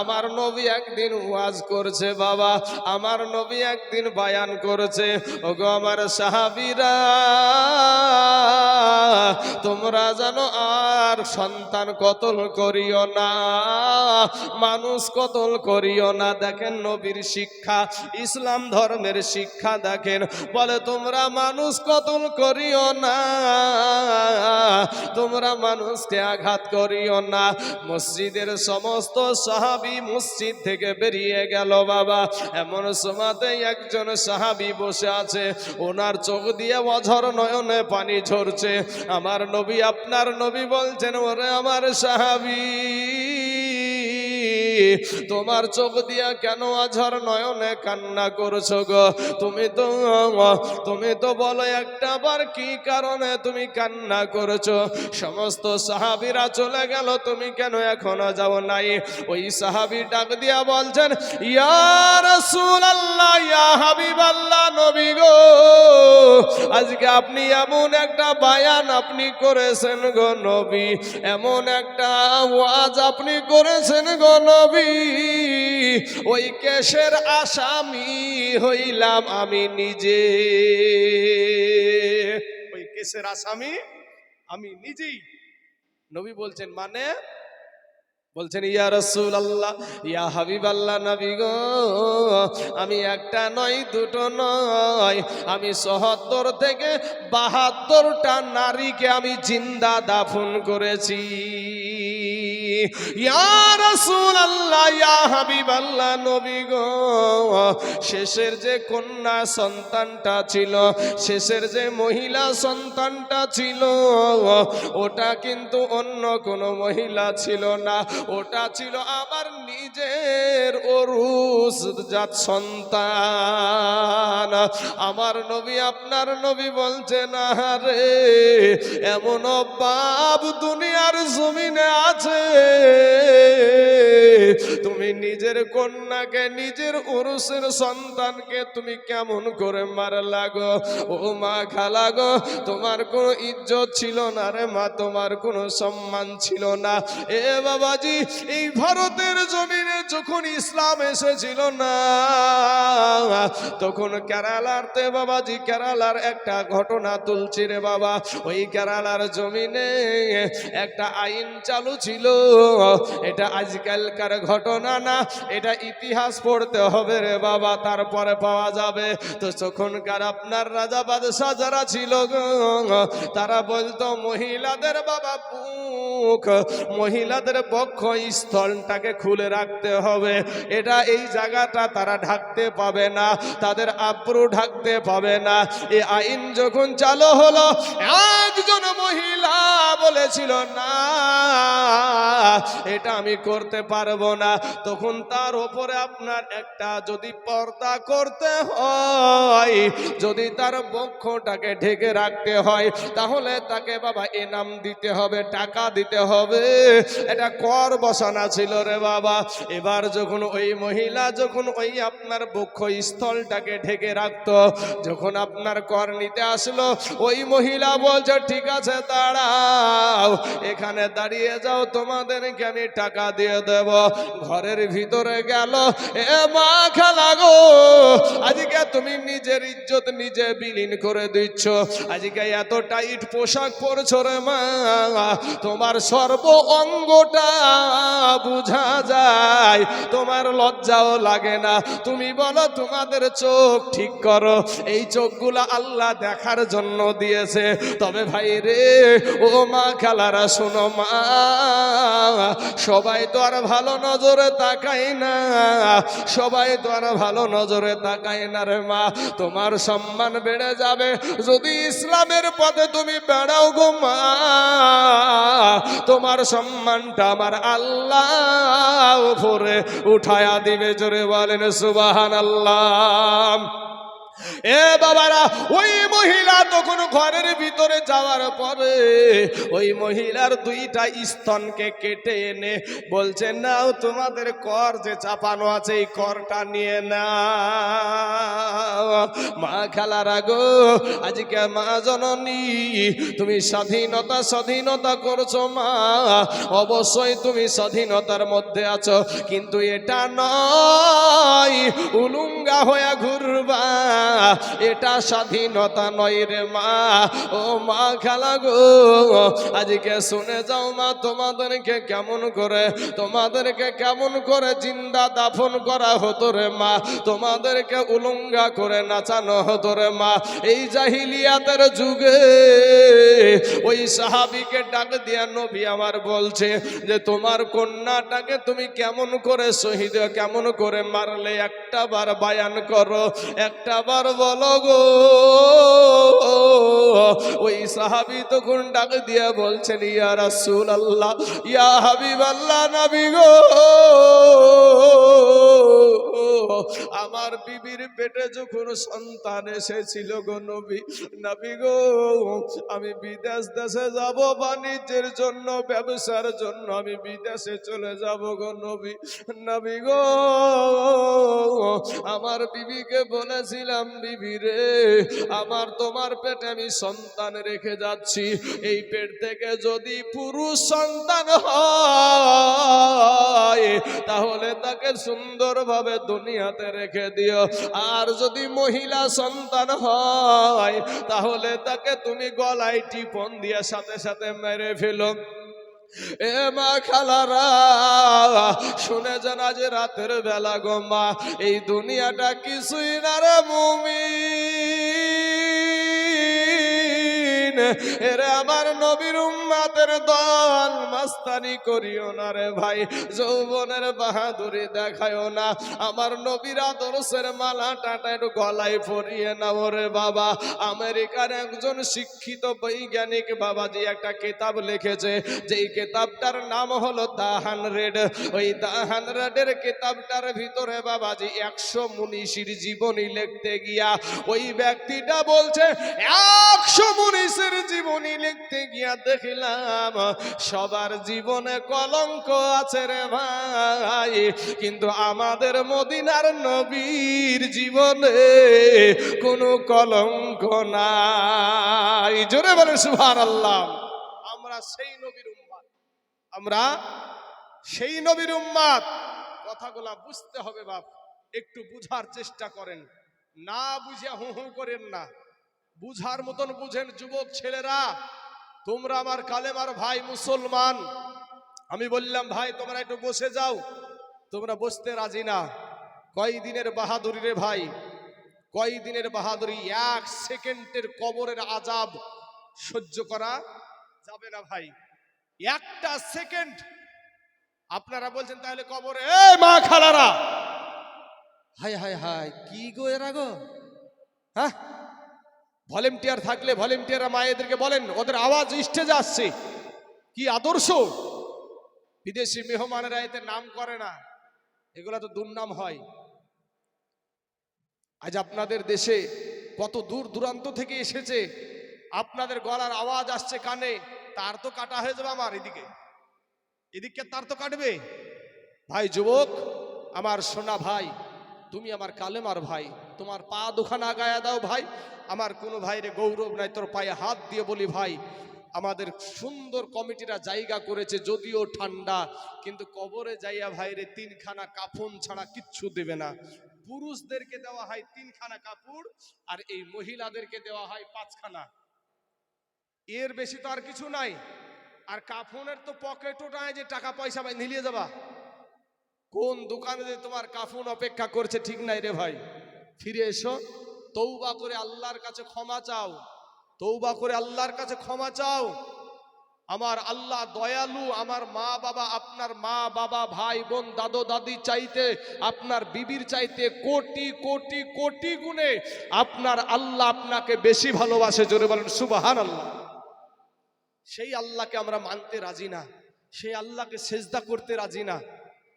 আমার নবী একদিন ওয়াজ করছে, বাবা। আমার নবী একদিন বায়ান করেছে, ওগো আমার সাহাবিরা, তোমরা জানো আর সন্তান কতল করিও না, মানুষ কতল করিও না। দেখেন নবীর শিক্ষা, ইসলাম ধর্মের শিক্ষা দেখেন। বলে, তোমরা মানুষ কতল করিও না, তোমরা মানুষকে আঘাত করিও না। মসজিদের সমস্ত সাহাবি মসজিদ থেকে বেরিয়ে গেল বাবা। এমন সময়তে একজন সাহাবি বসে আছে। ওনার চোখ দিয়ে অঝর নয়নে পানি ঝরছে। আমার নবী, আপনার নবী বলছেন, ওরে আমার সাহাবি। তোমার চোখ দিয়া কেন আঝর নয়নে কান্না করছ গো? তুমি তো তুমি তো বলো একটা বার কি কারণে তুমি কান্না করছ? সমস্ত সাহাবিরা চলে গেল, তুমি কেন এখনও যাও নাই? ওই সাহাবি ডাক দিয়া বলছেন, ইয়া রাসূলুল্লাহ, ইয়া হাবিবাল্লাহ, নবী গো, আজকে আপনি এমন একটা বায়ান আপনি করেছেন গো নবী। এমন একটা ওয়াজ আপনি করেছেন গো নবী। ওই কেশের আসামি হইলাম আমি নিজে। ওই কেশের আসামি আমি নিজেই। নবী বলছেন মানে? বলছেন, ইয়া রসুল আল্লাহ ইয়া হাবিব আল্লাহ নবী গো, আমি একটা নয়, দুটো নয়। আমি সহত্তর থেকে বাহাত্তরটা নারীকে আমি জিন্দা দাফন করেছি। শেষের যে কন্যা সন্তানটা ছিল, শেষের যে মহিলা সন্তানটা ছিল, ওটা কিন্তু অন্য কোনো মহিলা ছিল না। ওটা ছিল আমার নিজের অরুষ জাত সন্তান। আমার নবী, আপনার নবী বলছে, না রে, এমন বাপ দুনিয়ার জমিনে আছে। তুমি নিজের কন্যাকে, নিজের উরুসের সন্তানকে তুমি কেমন করে মার লাগো ও মা খালাগো তোমার কোনো ইজ্জত ছিল না রে মা, তোমার কোনো সম্মান ছিল না। এ বাবাজি, এই ভারতের জমিনে যখন ইসলাম এসেছিল না, তখন কেরালার কেরালারতে বাবাজি, কেরালার একটা ঘটনা তুলছি রে বাবা। ওই কেরালার জমিনে একটা আইন চালু ছিল। এটা আজকালকার ঘটনা না, এটা ইতিহাস পড়তে হবে রে বাবা, তারপরে পাওয়া যাবে। তো তখনকার আপনার রাজা বাদশাহ যারা ছিল তারা বলতো, মহিলাদের বাবা মহিলাদের বক্ষ স্থলটাকে খুলে রাখতে হবে। এটা এই জায়গাটা তারা ঢাকতে পাবে না, তাদের আব্রু ঢাকতে পাবে না। এই আইন যখন চালু হলো, একজন মহিলা বলেছিল, না, এটা আমি করতে পারব না। তখন তার ওপরে আপনার একটা যদি পর্দা করতে হয়, যদি তার বক্ষটাকে ঢেকে রাখতে হয়, তাহলে তাকে বাবা এনাম দিতে হবে, টাকা দিতে হবে। এটা কর বসানা ছিল রে বাবা। এবার যখন ওই মহিলা যখন ওই আপনার বক্ষ স্থলটাকে ঢেকে রাখতো, যখন আপনার কর নিতে আসলো, ওই মহিলা বলছে, ঠিক আছে, দাঁড়াও, এখানে দাঁড়িয়ে যাও, তোমাদেরকে আমি টাকা দিয়ে দেব। ঘরের ভিতরে গেল, এ মা খালা গো, আজকে তুমি নিজের ইজ্জত নিজে বিলীন করে দিচ্ছ। আজকে এত টাইট পোশাক পরছো রে মা, তোমার সর্ব অঙ্গটা বুঝা যায়। তোমার লজ্জাও লাগে না। তুমি বলো, তোমাদের চোখ ঠিক করো। এই চোখগুলো আল্লাহ দেখার জন্য দিয়েছে। তবে ভাই রে, ও মা খালারা, শোনো মা, সবাই তো আর ভালো নজরে তাকায় না। সবাই তো আর ভালো নজরে তাকায় না রে মা। তোমার সম্মান বেড়ে যাবে। যদি ইসলামের পথে তুমি বেড়াও গো মা, তোমার সম্মানটা আমার আল্লাহ উপরে উঠায়া দিবে জোরে বলেন সুবাহান আল্লাহ এ বাবারা, ওই মহিলা তখন ঘরের ভিতরে যাওয়ার পরে ওই মহিলার দুইটা স্তনকে কেটে এনে বলছে, নাও, তোমাদের কর যে চাপানো আছে, এই করটা নিয়ে না মা খেলার আগো আজকে মা জননী, তুমি স্বাধীনতা স্বাধীনতা করছ মা। অবশ্যই তুমি স্বাধীনতার মধ্যে আছো, কিন্তু এটা নয়, উলুঙ্গা হয়ে ঘুরবা। এটা স্বাধীনতা নয় রে মা। ও মা খেলা গো, আজকে শুনে যাও মা, তোমাদেরকে কেমন করে, তোমাদেরকে কেমন করে জিন্দা দাফন করা হতো রে মা। তোমাদেরকে উলঙ্গা করে নাচানো হতো রে মা। এই জাহিলিয়াতের যুগে ওই সাহাবিকে ডাক দিয়া নবী আমার বলছে যে, তোমার কন্যাটাকে তুমি কেমন করে শহীদ, কেমন করে মারলে? একটা বার বায়ান করো, একটা বলো গো। ওই সাহাবি তখন ডাক দিয়া বলছেন, ইয়া রাসুল আল্লাহ ইয়া হাবিব আল্লাহ নাবি গো। আমার বিবির পেটে যখন সন্তান এসেছিল গো নবী নবী গো, আমি বিদেশ দেশে যাব, বাণিজ্যের জন্য, ব্যবসার জন্য, আমি বিদেশে চলে যাব গো নবী নবী গো। আমার বিবিকে বলেছিলাম, বিবি রে, আমার তোমার পেটে আমি সন্তান রেখে যাচ্ছি। এই পেট থেকে যদি পুরুষ সন্তান হয়, তাহলে তাকে সুন্দরভাবে দুনিয়াতে রেখে দিও। আর যদি মহিলা সন্তান হয়, তাহলে তাকে তুমি গলায় টিপন দিয়ে সাথে সাথে মেরে ফেলো। এ মা খালারা, শুনে যান আজ রাতের বেলা গো মা, এই দুনিয়াটা কিছুই না রে মুমিন। এরে আমার নবীর উম্মাতের দল মাস্তানি করিও না রে ভাই, যৌবনের বাহাদুরি দেখায়ও না। আমার নবীর মালা টাটা একটু গলায় পরিয়ে নাও রে বাবা। আমেরিকার একজন শিক্ষিত বৈজ্ঞানিক বাবাজি একটা কিতাব লিখেছে, যেই কিতাবটার নাম হলো দা হান্ড্রেড ওই দা হান্ড্রেডের কিতাবটার ভিতরে বাবাজি একশো মুনিষির জীবনী লিখতে গিয়া, ওই ব্যক্তিটা বলছে, একশো মুনিষের জীবনী লিখতে গিয়া দেখলাম সবার জীবনে কলঙ্ক আছে রে ভাই, কিন্তু আমাদের মদিনার নবীর জীবনে কোনো কলঙ্ক নাই। জোরে বলে সুভান আল্লাহ আমরা সেই নবীর উম্মাদ। আমরা সেই নবীর উম্মাদ। কথাগুলা বুঝতে হবে বাপ, একটু বুঝার চেষ্টা করেন। না বুঝে হু হু করেন না। বুঝার মতন বুঝেন যুবক ছেলেরা। তোমরা আমার কালেমার ভাই মুসলমান। আমি বললাম, ভাই, তোমরা একটু বসে যাও। তোমরা বসতে রাজি না। কয় দিনের বাহাদুরি রে ভাই? কয় দিনের বাহাদুরি? এক সেকেন্ডের কবরের আজাব সহ্য করা যাবে না ভাই। একটা সেকেন্ড। আপনারা বলছেন, তাহলে কবরে এ মা খালারা। হাই হাই হাই কি গো এরা গো? হ্যাঁ? ভলেন্টিয়ার থাকলে ভলেন্টিয়াররা মায়েদেরকে বলেন, ওদের আওয়াজ স্টেজে আসছে কি আদর্শ? বিদেশি মেহমানেরা এতে নাম করে না। এগুলা তো দুর্নাম হয়। আজ আপনাদের দেশে কত দূর দূরান্ত থেকে এসেছে, আপনাদের গলার আওয়াজ আসছে কানে, তার তো কাটা হয়ে যাবে আমার এদিকে। এদিকে তার তো কাটবে। ভাই, যুবক, আমার সোনা ভাই, তুমি আমার কালেমার ভাই। তোমার পা দুখানা গায়া দাও ভাই। আমার কোনো ভাইরে গৌরব নাই, তোর পায়ে হাত দিয়ে বলি ভাই, আমাদের সুন্দর কমিটিরা জায়গা করেছে যদিও ঠান্ডা, কিন্তু কবরে যাইয়া ভাইরে তিনখানা কাফন ছাড়া কিচ্ছু দেবে না। পুরুষদেরকে দেওয়া হয় তিনখানা কাপড় আর এই মহিলাদেরকে দেওয়া হয় পাঁচখানা। এর বেশি তো আর কিছু নাই। আর কাফনের তো পকেটও নাই যে টাকা পয়সা ভাই, নিলিয়ে যাবা কোন দোকানে যে তোমার কাফন অপেক্ষা করছে ঠিক নাই রে ভাই। ফিরে এসো। তৌবা করে আল্লাহর কাছে ক্ষমা চাও। তৌবা করে আল্লাহর কাছে ক্ষমা চাও। আমার আল্লাহ দয়ালু, আমার মা বাবা, আপনার মা বাবা, ভাই, বোন, দাদো, দাদি চাইতে, আপনার বিবির চাইতে কোটি কোটি কোটি গুণে আপনার আল্লাহ আপনাকে বেশি ভালোবাসে। জোরে বলেন সুবাহান আল্লাহ সেই আল্লাহকে আমরা মানতে রাজি না। সেই আল্লাহকে সেজদা করতে রাজি না।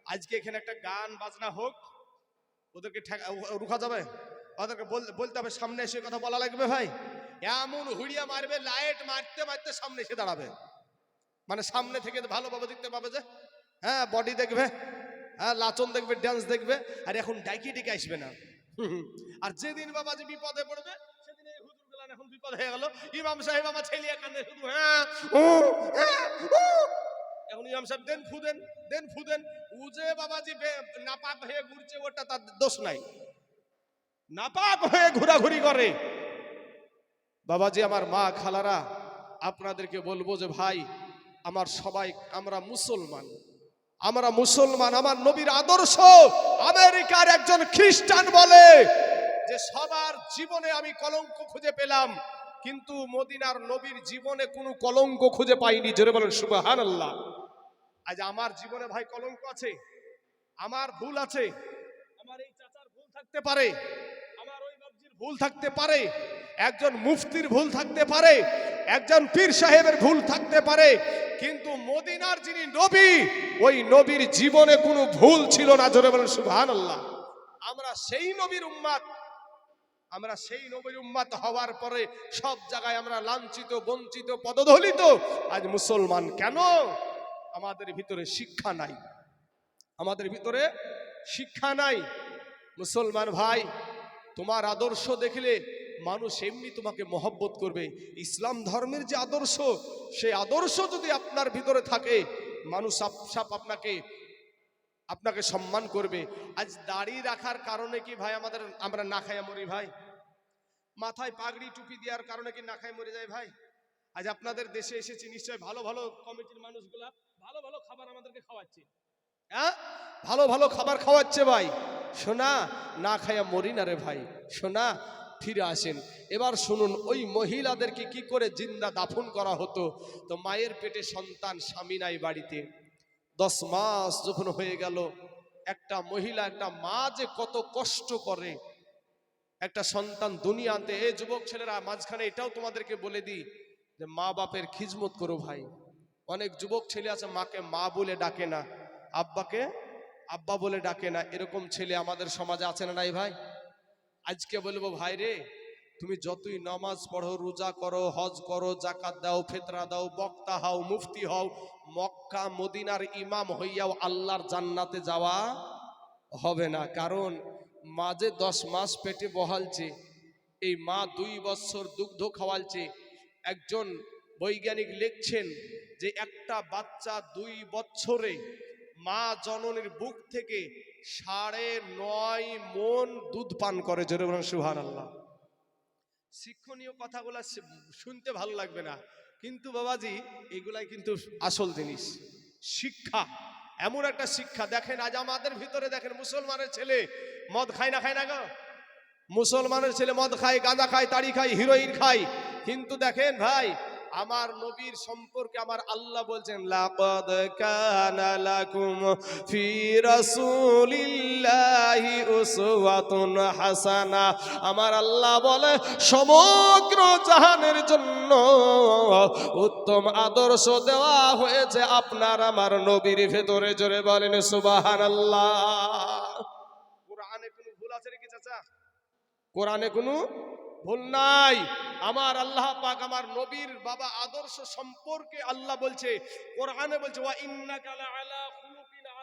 আজকে এখানে একটা গান বাজনা হোক। ওদেরকে রুখা যাবে? ওদেরকে বল- বলতে হবে, সামনে এসে কথা বলা লাগবে ভাই। এমন হুড়িয়া মারবে, লাইট মারতে মারতে সামনে এসে দাঁড়াবে। মানে সামনে থেকে ভালোভাবে দেখতে পাবে যে হ্যাঁ বডি দেখবে হ্যাঁ লাচন দেখবে ড্যান্স দেখবে, আর এখন ডাইকি ডেকে আসবে না। আর যেদিন বাবা যে বিপদে পড়বে, সেদিন এখন বিপদ হয়ে গেল। ইমাম সাহেব আমার ছেলে কান্দে শুধু হ্যাঁ হ্যাঁ। এখন ইমাম সাহেব, দেন ফুদেন দেন দেন ফু দেন। ও যে বাবাজি নাপাক হয়ে ঘুরছে, ওটা তার দোষ নাই। নাপাক হয়ে ঘোরাঘুরি করে। বাবাজি আমার মা খালারা, আপনাদেরকে বলব যে ভাই, আমার সবাই, আমরা মুসলমান। আমরা মুসলমান, আমার নবীর আদর্শ। আমেরিকার একজন খ্রিস্টান বলে যে, সবার জীবনে আমি কলঙ্ক খুঁজে পেলাম, কিন্তু মদিনার নবীর জীবনে কোনো কলঙ্ক খুঁজে পাইনি। জোরে বলেন সুবাহান আল্লাহ আজ আমার জীবনে ভাই কলঙ্ক আছে, আমার ভুল আছে, আমার এই চাচার ভুল থাকতে পারে, আমার ওই বাবজির ভুল থাকতে পারে, একজন মুফতির ভুল থাকতে পারে, একজন পীর সাহেবের ভুল থাকতে পারে, কিন্তু মদিনার যিনি নবী, ওই নবীর জীবনে কোনো ভুল ছিল না, জোরে বলেন সুবহান আল্লাহ আমরা সেই নবীর উম্মাত আমরা সেই নবীর উম্মাত হওয়ার পরে সব জায়গায় আমরা লাঞ্ছিত, বঞ্চিত, পদদলিত, আজ মুসলমান কেন? আমাদের ভিতরে শিক্ষা নাই। আমাদের ভিতরে শিক্ষা নাই। মুসলমান ভাই, তোমার আদর্শ দেখলে মানুষ এমনি তোমাকে মহব্বত করবে। ইসলাম ধর্মের যে আদর্শ, সেই আদর্শ যদি আপনার ভিতরে থাকে, মানুষ সাপ আপনাকে আপনাকে সম্মান করবে। আজ দাড়ি রাখার কারণে কি ভাই আমাদের, আমরা না খাইয়া মরি ভাই? মাথায় পাগড়ি টুপি দেওয়ার কারণে কি না খাই মরে যায় ভাই? আজ আপনাদের দেশে এসেছি নিশ্চয় ভালো ভালো কমিটির মানুষগুলা ভালো ভালো খাবার আমাদেরকে খাওয়াচ্ছে। হ্যাঁ? ভালো ভালো খাবার খাওয়াচ্ছে ভাই। শোনা না খাইয়া মরি না রে ভাই। শোনা ফিরে আসেন। এবার শুনুন, ওই মহিলাদেরকে কি করে জিন্দা দাফন করা হতো? তো মায়ের পেটে সন্তান, স্বামী নাই বাড়িতে। দশ মাস যখন হয়ে গেল, একটা মহিলা, একটা মা যে কত কষ্ট করে। একটা সন্তান দুনিয়াতে, এ যুবক ছেলেরা, মাঝখানে এটাও তোমাদেরকে বলে দিই যে মা বাপের খিজমত করো ভাই। অনেক যুবক ছেলে আছে, মাকে মা বলে ডাকে না, আব্বাকে আব্বা বলে ডাকে না, এরকম ছেলে আমাদের সমাজে আছে না নাই ভাই? আজকে বলব, ভাই রে, তুমি যতই নামাজ পড়ো, রোজা করো, হজ করো জাকাত দাও ফেতরা দাও, বক্তা হও, মুফতি হও, মক্কা, মদিনার ইমাম হইয়াও আল্লাহর জান্নাতে যাওয়া হবে না। কারণ মাঝে দশ মাস পেটে বহালছে, এই মা দুই বছর দুগ্ধ খাওয়ালছে একজন বৈজ্ঞানিক লিখছেন যে একটা বাচ্চা দুই বছরে মা জননীর বুক থেকে সাড়ে নয় মন দুধ পান করে। জোরে সুহান আল্লাহ শিক্ষণীয় কথাগুলো শুনতে ভালো লাগবে না। কিন্তু বাবাজি, এগুলাই কিন্তু আসল জিনিস। শিক্ষা, এমন একটা শিক্ষা। দেখেন, আজ আমাদের ভিতরে দেখেন, মুসলমানের ছেলে মদ খায় না খায় না গো। মুসলমানের ছেলে মদ খায়, গাঁজা খায় তাড়ি খায়, হিরোইন খায়। কিন্তু দেখেন ভাই, আমার নবীর সম্পর্কে আমার আল্লাহ বলছেন, লাকাদ কানা লাকুম ফি রাসূলিল্লাহি উসওয়াতুন হাসানা। আমার আল্লাহ বলে, সমগ্র জাহানের জন্য উত্তম আদর্শ দেওয়া হয়েছে আপনার আমার নবীর ভেতরে। জোরে বলেন, সুবহানাল্লাহ কোরআনে কোনো ভুল আছে নাকি চাচা কোরআনে কোনো ভুল নাই। আমার আল্লাহ পাক আমার নবীর বাবা আদর্শ সম্পর্কে আল্লাহ বলছে, কোরআনে বলছে, ওয়া ইন্নাকা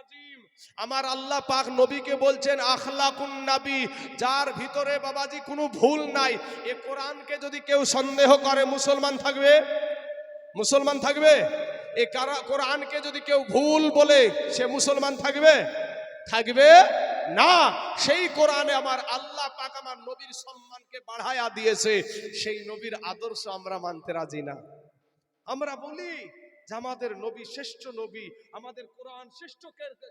আযীম। আমার আল্লাহ পাক নবীকে বলছেন, আখলাকুন নবী। যার ভিতরে বাবাজি কোনো ভুল নাই। এ কোরআনকে যদি কেউ সন্দেহ করে, মুসলমান থাকবে? মুসলমান থাকবে? এ কারা কোরআনকে যদি কেউ ভুল বলে, সে মুসলমান থাকবে? থাকবে না। সেই কোরআনে আমার আল্লাহ আমার নবীর সম্মানকে বাড়ায়া দিয়েছে, সেই নবীর আদর্শ আমরা মানতে রাজি না। আমরা বলি, যে আমাদের নবী শ্রেষ্ঠ নবী, আমাদের কোরআন শ্রেষ্ঠ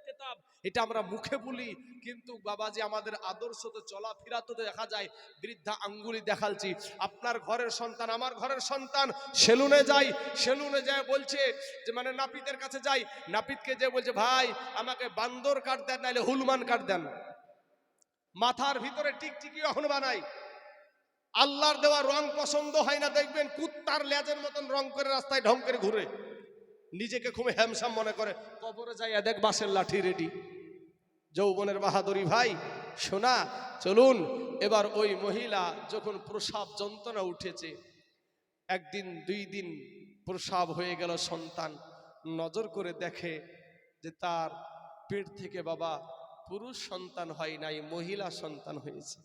কেতাব, এটা আমরা মুখে বলি, কিন্তু বাবাজি আমাদের আদর্শ তো চলাফেরা তো দেখা যায়, বৃদ্ধা আঙ্গুলি দেখালছি, আপনার ঘরের সন্তান আমার ঘরের সন্তান, সেলুনে যাই, সেলুনে যায় বলছে, যে মানে নাপিতের কাছে যাই, নাপিতকে যে বলছে, ভাই, আমাকে বান্দর কাট দেন, নাইলে হুলমান কাট দেন। মাথার ভিতরে টিকটিকি এখন বানাই। আল্লাহর দেওয়া রং পছন্দ হয় না, দেখবেন কুত্তার লেজের মতন রং করে রাস্তায় ঢং করে ঘুরে। নিজেকে খুব হ্যামসাম মনে করে, কবরে যাইয়া দেখ বাসের লাঠি রেডি যৌবনের বাহাদুরি ভাই, শোনা, চলুন, এবার ওই মহিলা যখন প্রসাব যন্ত্রণা উঠেছে, একদিন, দুই দিন প্রসাব হয়ে গেল সন্তান। নজর করে দেখে যে তার পেট থেকে বাবা পুরুষ সন্তান হয় নাই, মহিলা সন্তান হয়েছে।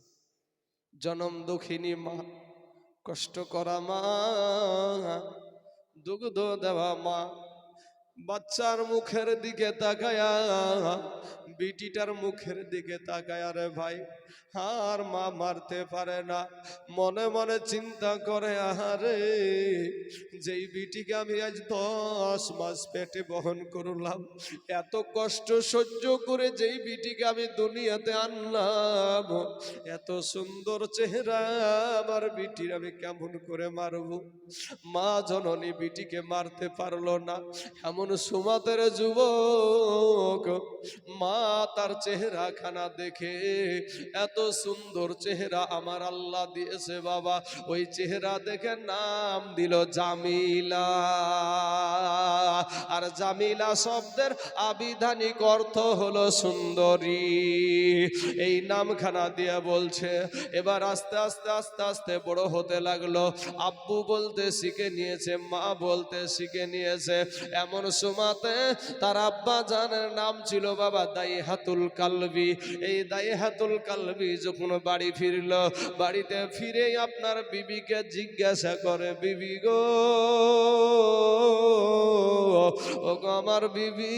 জনম দুঃখিনী মা, কষ্ট করা মা, দুগ্ধ দেওয়া মা, বাচ্চার মুখের দিকে তাকায়া, বিটিটার মুখের দিকে তাকায়া রে ভাই। আর মা মারতে পারে না। মনে মনে চিন্তা করে, আহারে, যেই বিটিকে আমি আজ দশ মাস পেটে বহন করলাম, এত কষ্ট সহ্য করে যেই বিটিকে আমি দুনিয়াতে আনলাম, এত সুন্দর চেহারা আমার বিটির আমি কেমন করে মারব? মা জননী বিটিকে মারতে পারল না। এমন সুমাতের যুবক, মা তার চেহারা খানা দেখে এত সুন্দর চেহারা আমার আল্লাহ দিয়েছে বাবা। ওই চেহারা দেখে নাম দিল জামিলা। আর জামিলা শব্দের আবিধানিক অর্থ হলো সুন্দরী। এই নামখানা দিয়ে বলছে, এবার আস্তে আস্তে আস্তে আস্তে বড় হতে লাগল। আব্বু বলতে শিখে নিয়েছে, মা বলতে শিখে নিয়েছে। এমন সুমাতে তার আব্বা জানের নাম ছিল বাবা দাই হাতুল কালবি। এই দাই হাতুল কালবি যখন বাড়ি ফিরল বাড়িতে ফিরে আপনার বিবিকে জিজ্ঞাসা করে বিবি গো ও আমার বিবি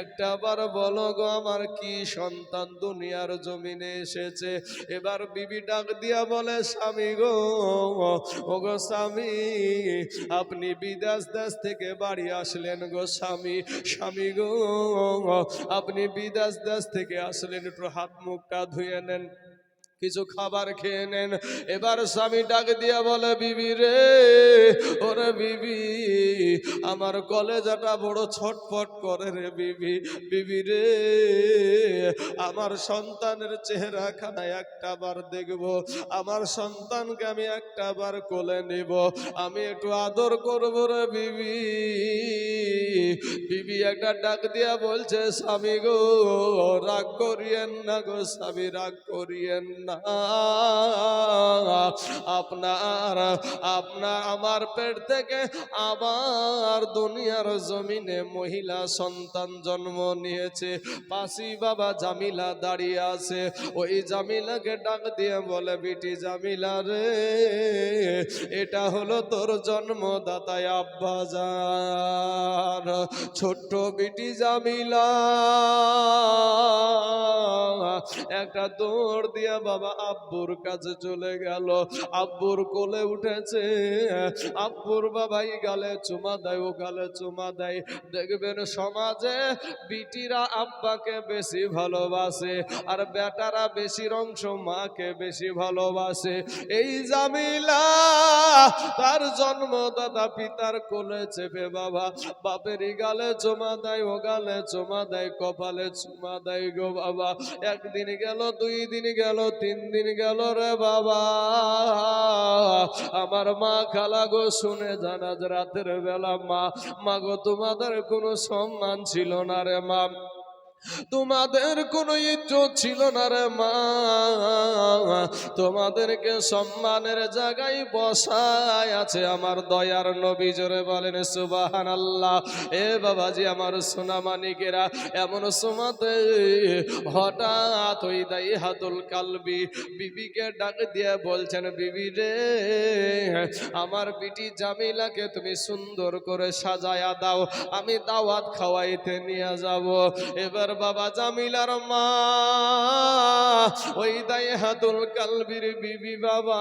একটা বার বলো গো, আমার কি সন্তান দুনিয়ার জমিনে এসেছে? এবার বিবি ডাক দিয়া বলে, স্বামী গো ও গো স্বামী, আপনি বিদেশ দেশ থেকে বাড়ি আসলেন গো স্বামী। স্বামী গো, আপনি বিদেশ দেশ থেকে আসলেন, একটু হাত মুখটা ধুয়ে নেন। কিছু খাবার খেয়ে নেন। এবার স্বামী ডাক দিয়া বলে, বিবি রে, ওরে বিবি, আমার কলেজাটা বড় ছটফট করে রে বিবি বিবি রে, আমার সন্তানের চেহারা খানা একটা বার দেখব, আমার সন্তানকে আমি একটা বার কোলে নিব, আমি একটু আদর করব রে বিবি। বিবি একটা ডাক দিয়া বলছে, স্বামী গো, রাগ করিয়েন না গো, স্বামী, রাগ করিয়েন না আপনার আপনার আমার পেট থেকে আবার দুনিয়ার জমিনে মহিলা সন্তান জন্ম নিয়েছে। পাশি বাবা জামিলা দাঁড়িয়ে আছে। ওই জামিলাকে ডাক দিয়ে বলে, বিটি জামিলা রে, এটা হলো তোর জন্মদাতায় আব্বা যান ছোট্ট বিটি জামিলা, একটা দৌড় দিয়া বাবা আব্বুর কাছে চলে গেল। আব্বুর কোলে উঠেছে। আব্বুর বাবাই গালে চুমা দেয়, ও গালে চুমা দেয়। দেখবেন সমাজে বিটিরা আব্বাকে বেশি ভালোবাসে আর বেটারা বেশির অংশ মাকে বেশি ভালোবাসে। এই জামিলা তার জন্মদাতা পিতার কোলে চেপে বাবা গালে চুমা দেয়, ও গালে চুমা দেয়, কপালে চুমা দেয় গো বাবা। একদিন গেল, দুই দিন গেল, তিন দিন গেল রে বাবা। আমার মা খালা গো শুনে জানাজ রাতের বেলা মা মাগো তোমাদের কোনো সম্মান ছিল না রে মা। তোমাদের কোনো ইজ্জত ছিল না রে মা। তোমাদেরকে সম্মানের জায়গায় বসায় আছে আমার দয়ার নবী। জোরে বলেন সুবাহান আল্লাহ এ বাবাজি, আমার সোনা মানিকেরা, এমন সমাতে হঠাৎ ওই দাই হাতুল কালবি বিবিকে ডাক দিয়ে বলছেন, বিবি রে, আমার বিটি জামিলাকে তুমি সুন্দর করে সাজায়া দাও, আমি দাওয়াত খাওয়াইতে নিয়ে যাব। এবার বাবা জামিলার মা। ওই দায় হাতুল কালবির বিবি বাবা,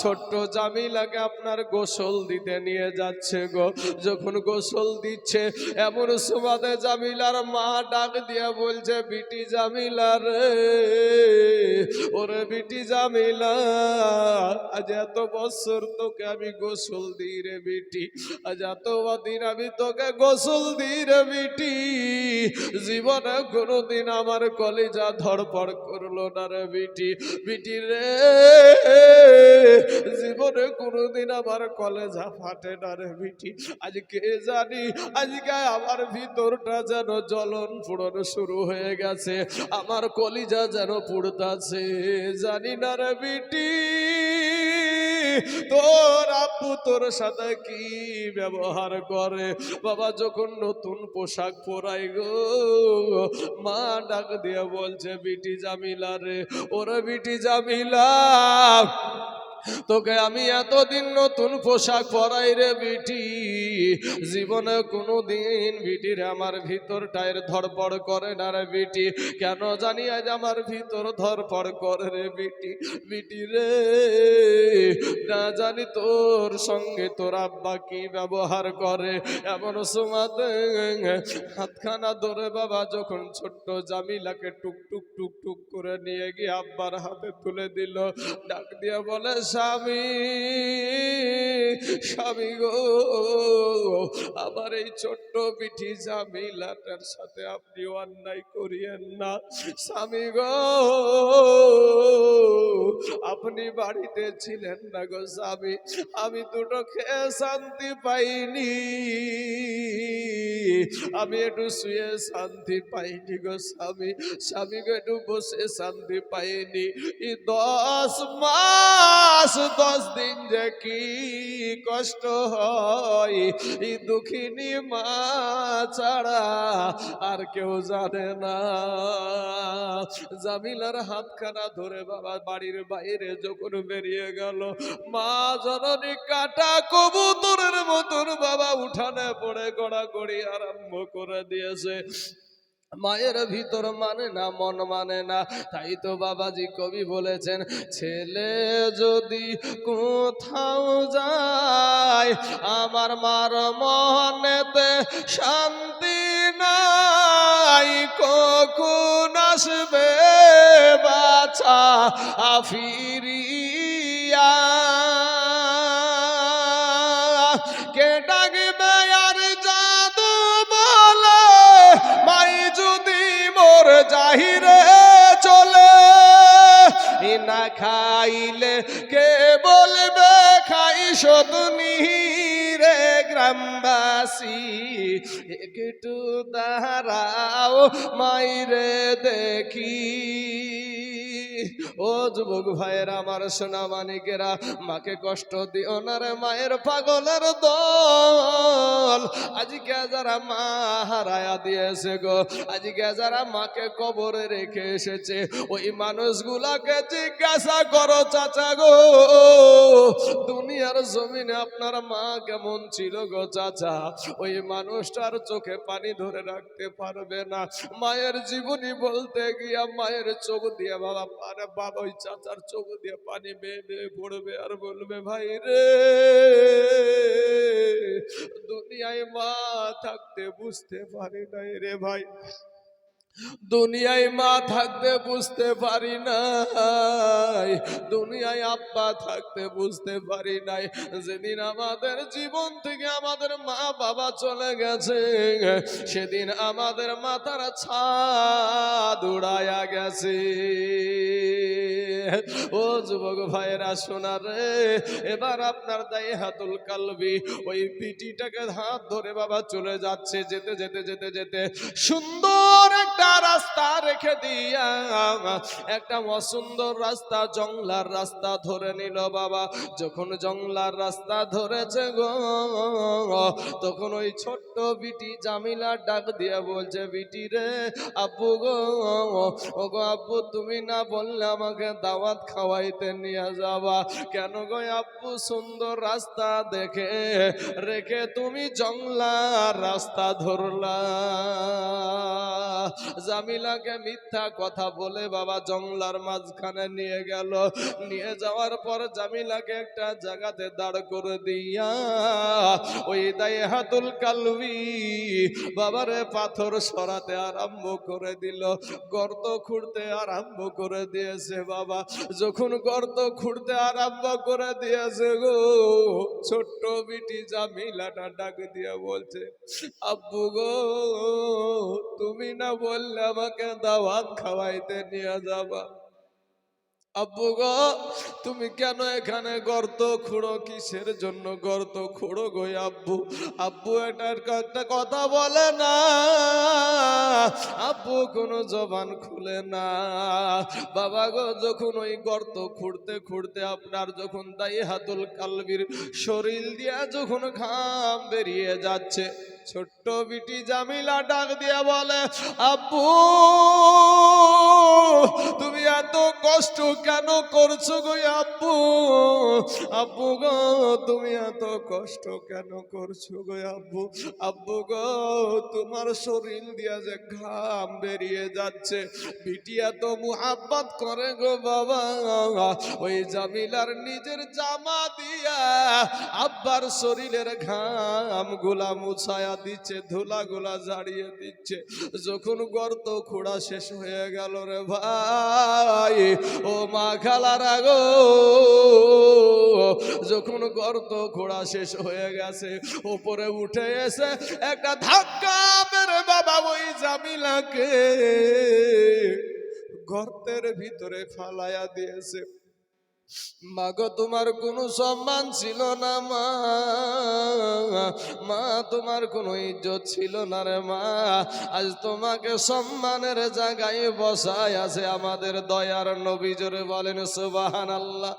ছোট্ট জামিলাকে আপনার গোসল দিতে নিয়ে যাচ্ছে গো। যখন গোসল দিচ্ছে, এমন সুবাদে জামিলার মা ডাক দিয়ে বলছে, বিটি জামিলা রে, ওরে বিটি জামিলা আজ এত বছর তোকে আমি গোসল দিই রে বিটি, আজ এত দিন আমি তোকে গোসল দিই রে বিটি, জীবন জীবনে কোনোদিন আমার কলিজা ধরপড় করল না রে বিটি বিটি রে। জীবনে কোনোদিন আমার কলেজা ফাটে না রে বিটি। আজকে জানি আজকে আমার ভিতরটা যেন জ্বলন পুড়ন শুরু হয়ে গেছে। আমার কলিজা যেন পুড়তাছে, জানি না রে বিটি। তোর আব্বু তোর সাথে কি ব্যবহার করে? বাবা যখন নতুন পোশাক পরাই গো, মা ডাক দিয়ে বলছে, বিটি জামিলা রে, ওরা বিটি জামিলা তোকে আমি এতদিন নতুন পোশাক পরাই রে বিটি। জীবনে কোনো দিন বিটির আমার ভিতরটায় ধরপড় করে না রে বিটি। কেন জানি আজ আমার ভিতর ধরপড় করে রে বিটি বিটি রে। না জানি তোর সঙ্গে তোর আব্বা কি ব্যবহার করে। এমন সময়তে হাতখানা ধরে বাবা যখন ছোট্ট জামিলাকে টুক টুক টুক টুক করে নিয়ে গিয়ে আব্বার হাতে তুলে দিল, ডাক দিয়ে বলে স্বামী স্বামী গো, আমার এই ছোট্ট পিঠি জামিলাটার সাথে আপনি অন্যায় করিয়েন না। স্বামী গো, আপনি বাড়িতে ছিলেন না গো স্বামী, আমি দুটো খেয়ে শান্তি পাইনি। আমি একটু শুয়ে শান্তি পাইনি গো স্বামী স্বামী গো একটু বসে শান্তি পাইনি। দশ মাস দশ দিন যে কি কষ্ট হয়, এই দুঃখিনী মা ছাড়া আর কেউ জানে না। জামিলার হাতখানা ধরে বাবা বাড়ির বাইরে যখন বেরিয়ে গেল, মা জননী কাটা কবুতরের মতন বাবা উঠানে পড়ে গড়াগড়ি আরম্ভ করে দিয়েছে। মায়ের ভিতর মানে না, মন মানে না। তাই তো বাবাজি কবি বলেছেন, ছেলে যদি কোথাও যায়, আমার মার মনেতে শান্তি নাই। কখন আসবে বাছা ফিরিয়া জাহিরে চলে। না খাইলে কে বলবে খাই সদনি রে গ্রামবাসী। একটু দাঁড়াও মাইরে দেখি। ও যুবক ভাইয়ের, আমার সোনা মানিকেরা মাকে কষ্ট দিও না রে মায়ের পাগলের দল। আজকে যারা মা হারায়া দিয়েছে গো, আজকে যারা মাকে কবরে রেখে এসেছে, ওই মানুষগুলাকে জিজ্ঞাসা করো চাচা গো, দুনিয়ার জমিনে আপনার মা কেমন ছিল গো চাচা? ওই মানুষটার চোখে পানি ধরে রাখতে পারবে না। মায়ের জীবনী বলতে গিয়া মায়ের চোখ দিয়ে বাবা বাবা ওই চাচার চোখ দিয়ে পানি বেয়ে বেয়ে পড়বে আর বলবে, ভাই রে, দুনিয়ায় মা থাকতে বুঝতে পারি নাই রে ভাই। দুনিয়ায় মা থাকতে বুঝতে পারি নাই। দুনিয়ায় আব্বা থাকতে বুঝতে পারি নাই। যেদিন আমাদের জীবন থেকে আমাদের মা বাবা চলে গেছে, সেদিন আমাদের মাথার ছাদ উড়াইয়া গেছে। ও যুবক ভাইয়েরা, শোনা রে, এবার আপনার দায়ে হাতুল কালবি। ওই পিটিটাকে হাত ধরে বাবা চলে যাচ্ছে, যেতে যেতে যেতে যেতে। সুন্দর একটা রাস্তা রেখে দিয়া, একটা অসুন্দর রাস্তা, জংলার রাস্তা ধরে নিল বাবা। যখন জংলার রাস্তা ধরেছে গো, তখন ওই ছোট্ট বিটি জামিলা ডাক দিয়ে বলছে, বিটি রে, আব্বু গো ও গো আব্বু, তুমি না বললে আমাকে দাওয়াত খাওয়াইতে নিয়ে যাবা। কেন গো আব্বু, সুন্দর রাস্তা দেখে রেখে তুমি জংলা রাস্তা ধরলা। জামিলাকে মিথ্যা কথা বলে বাবা জংলার মাঝখানে নিয়ে গেল। নিয়ে যাওয়ার পর জামিলাকে একটা জায়গাতে দাঁড় করে দিয়া ওই দায়ে হাতুল কালবি বাবারে পাথর সরাতে আরম্ভ করে দিল। গর্ত খুঁড়তে আরম্ভ করে দিয়েছে বাবা। যখন গর্ত খুঁড়তে আরম্ভ করে দিয়েছে গো, ছোট্ট বিটি জামিলাটা ডাক দিয়া বলছে, আব্বু গো, তুমি না বললে আমাকে দাওয়াত খাওয়াইতে নিয়ে যাবা। আব্বু গো, তুমি কেন এখানে গর্ত খুঁড়ো? কিসের জন্য গর্ত খুঁড়ো গো আব্বু? আব্বু এটার একটা কথা বলে না। আব্বু কোনো জবান খুলে না। বাবা গো, যখন ওই গর্ত খুঁড়তে খুঁড়তে আপনার যখন দাই হাতুল কালবির শরীর দিয়া যখন ঘাম বেরিয়ে যাচ্ছে ছোট্ট বিটি জামিলা ডাক দিয়া বলে, আব্বু, তুমি এত কষ্ট কেন করছ গো আব্বু? আব্বু গো, তুমি এত কষ্ট কেন করছ গো আব্বু? আব্বু গো, তোমার শরীর দিয়া যে ঘাম বেরিয়ে যাচ্ছে, বিটি এত মুহাব্বত করে গো বাবা। ওই জামিলার নিজের জামা দিয়া আব্বার শরীরের ঘামগুলা মুছায়া দিচ্ছে ধুলা গুলা ঝাড়িয়ে দিচ্ছে। যখন গর্ত খোঁড়া শেষ হয়ে গেল রে ভাই, ও মা খালারা গো, যখন গর্ত খোঁড়া শেষ হয়ে গেছে উপরে উঠে এসে একটা ধাক্কা মেরে বাবা ওই জামিলাকে গর্তের ভিতরে ফালায়া দিয়েছে। মাগো, তোমার কোনো সম্মান ছিল না, মা। মা, তোমার কোনো ইজ্জত ছিল না রে, মা। আজ তোমাকে সম্মানের জায়গায় বসায় আছে আমাদের দয়ার নবী, জোরে বলেন সুবাহান আল্লাহ